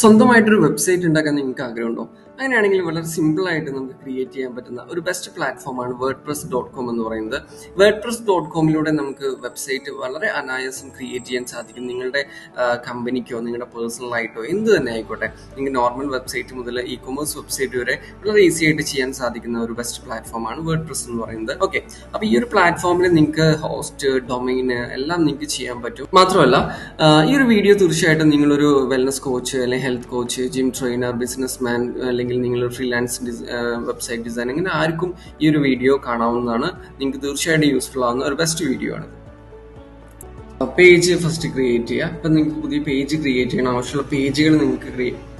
സ്വന്തമായിട്ടൊരു വെബ്സൈറ്റ് ഉണ്ടാക്കാൻ നിങ്ങൾക്ക് ആഗ്രഹമുണ്ടോ? അങ്ങനെയാണെങ്കിൽ വളരെ സിമ്പിൾ ആയിട്ട് നമുക്ക് ക്രിയേറ്റ് ചെയ്യാൻ പറ്റുന്ന ഒരു ബെസ്റ്റ് പ്ലാറ്റ്ഫോമാണ് വേർഡ് പ്രസ് ഡോട്ട് കോം എന്ന് പറയുന്നത്. വേർഡ് പ്രസ് ഡോട്ട് കോമിലൂടെ നമുക്ക് വെബ്സൈറ്റ് വളരെ അനായാസം ക്രിയേറ്റ് ചെയ്യാൻ സാധിക്കും. നിങ്ങളുടെ കമ്പനിക്കോ നിങ്ങളുടെ പേഴ്സണൽ ആയിട്ടോ എന്ത് തന്നെ ആയിക്കോട്ടെ നിങ്ങൾക്ക് നോർമൽ വെബ്സൈറ്റ് മുതൽ ഇ കൊമേഴ്സ് വെബ്സൈറ്റ് വരെ വളരെ ഈസി ആയിട്ട് ചെയ്യാൻ സാധിക്കുന്ന ഒരു ബെസ്റ്റ് പ്ലാറ്റ്ഫോമാണ് വേർഡ് പ്രസ് എന്ന് പറയുന്നത്. ഓക്കെ അപ്പോൾ ഈ ഒരു പ്ലാറ്റ്ഫോമിൽ നിങ്ങൾക്ക് ഹോസ്റ്റ് ഡൊമൈന് എല്ലാം നിങ്ങൾക്ക് ചെയ്യാൻ പറ്റും. മാത്രമല്ല ഈ ഒരു വീഡിയോ തീർച്ചയായിട്ടും നിങ്ങളൊരു വെൽനസ് കോച്ച് അല്ലെങ്കിൽ health coach gym trainer business man അല്ലെങ്കിൽ നിങ്ങൾ ഫ്രീലാൻസ് വെബ്സൈറ്റ് ഡിസൈൻ അങ്ങനെ ആർക്കും ഈ ഒരു വീഡിയോ കാണാവുന്നതാണ്. നിങ്ങൾക്ക് തീർച്ചയായിട്ടും യൂസ്ഫുൾ ആവുന്ന ഒരു ബെസ്റ്റ് വീഡിയോ ആണ്. പേജ് ഫസ്റ്റ് ക്രിയേറ്റ് ചെയ്യുക. അപ്പം നിങ്ങൾക്ക് പുതിയ പേജ് ക്രിയേറ്റ് ചെയ്യണം ആവശ്യമുള്ള പേജുകൾ നിങ്ങൾക്ക് ക്രിയേറ്റ്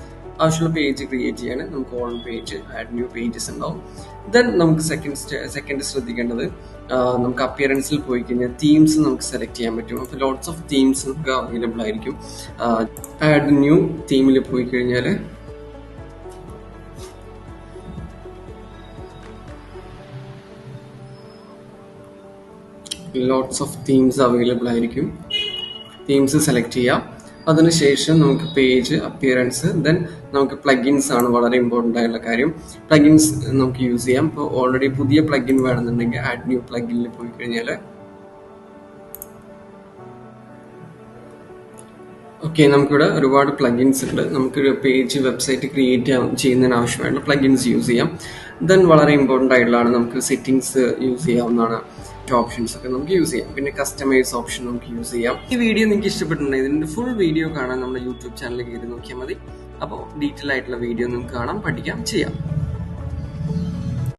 ആവശ്യമുള്ള പേജ് ക്രിയേറ്റ് ചെയ്യാണ്. നമുക്ക് on page add new pages ഉണ്ടാവും. ദെൻ നമുക്ക് സെക്കൻഡ് സെക്കൻഡ് ശ്രദ്ധിക്കേണ്ടത് നമുക്ക് അപ്പിയറൻസിൽ പോയി കഴിഞ്ഞാൽ തീംസ് നമുക്ക് സെലക്ട് ചെയ്യാൻ പറ്റും. അപ്പോൾ ലോട്ട്സ് ഓഫ് തീംസ് നമുക്ക് അവൈലബിൾ ആയിരിക്കും. ആഡ് ന്യൂ തീമിൽ പോയി കഴിഞ്ഞാൽ ലോട്ട്സ് ഓഫ് തീംസ് അവൈലബിൾ ആയിരിക്കും. തീംസ് സെലക്ട് ചെയ്യാം. അതിനുശേഷം നമുക്ക് പേജ് അപ്പിയറൻസ് ദെൻ നമുക്ക് പ്ലഗിൻസ് ആണ് വളരെ ഇമ്പോർട്ടന്റ് ആയിട്ടുള്ള കാര്യം. പ്ലഗിൻസ് നമുക്ക് യൂസ് ചെയ്യാം. ഇപ്പോൾ ഓൾറെഡി പുതിയ പ്ലഗിൻ വേണമെന്നുണ്ടെങ്കിൽ ആഡ് ന്യൂ പ്ലഗിനിൽ പോയി കഴിഞ്ഞാൽ. ഓക്കെ നമുക്കിവിടെ ഒരുപാട് പ്ലഗിൻസ് ഉണ്ട്. നമുക്കൊരു പേജ് വെബ്സൈറ്റ് ക്രിയേറ്റ് ചെയ്യുന്നതിന് ആവശ്യമായിട്ടുള്ള പ്ലഗിൻസ് യൂസ് ചെയ്യാം. ദെൻ വളരെ ഇമ്പോർട്ടന്റ് ആയിട്ടുള്ളതാണ് നമുക്ക് സെറ്റിങ്സ് യൂസ് ചെയ്യാവുന്നതാണ്. ഓപ്ഷൻസ് ഒക്കെ നമുക്ക് യൂസ് ചെയ്യാം. പിന്നെ കസ്റ്റമൈസ് ഓപ്ഷൻ നമുക്ക് യൂസ് ചെയ്യാം. ഈ വീഡിയോ നിങ്ങൾക്ക് ഇഷ്ടപ്പെട്ടിട്ടുണ്ടെങ്കിൽ ഇതിന്റെ ഫുൾ വീഡിയോ കാണാൻ നമ്മുടെ യൂട്യൂബ് ചാനൽ കയറി നോക്കിയാൽ മതി. അപ്പോൾ ഡീറ്റെയിൽ ആയിട്ടുള്ള വീഡിയോ നിങ്ങൾക്ക് കാണാം പഠിക്കാം ചെയ്യാം.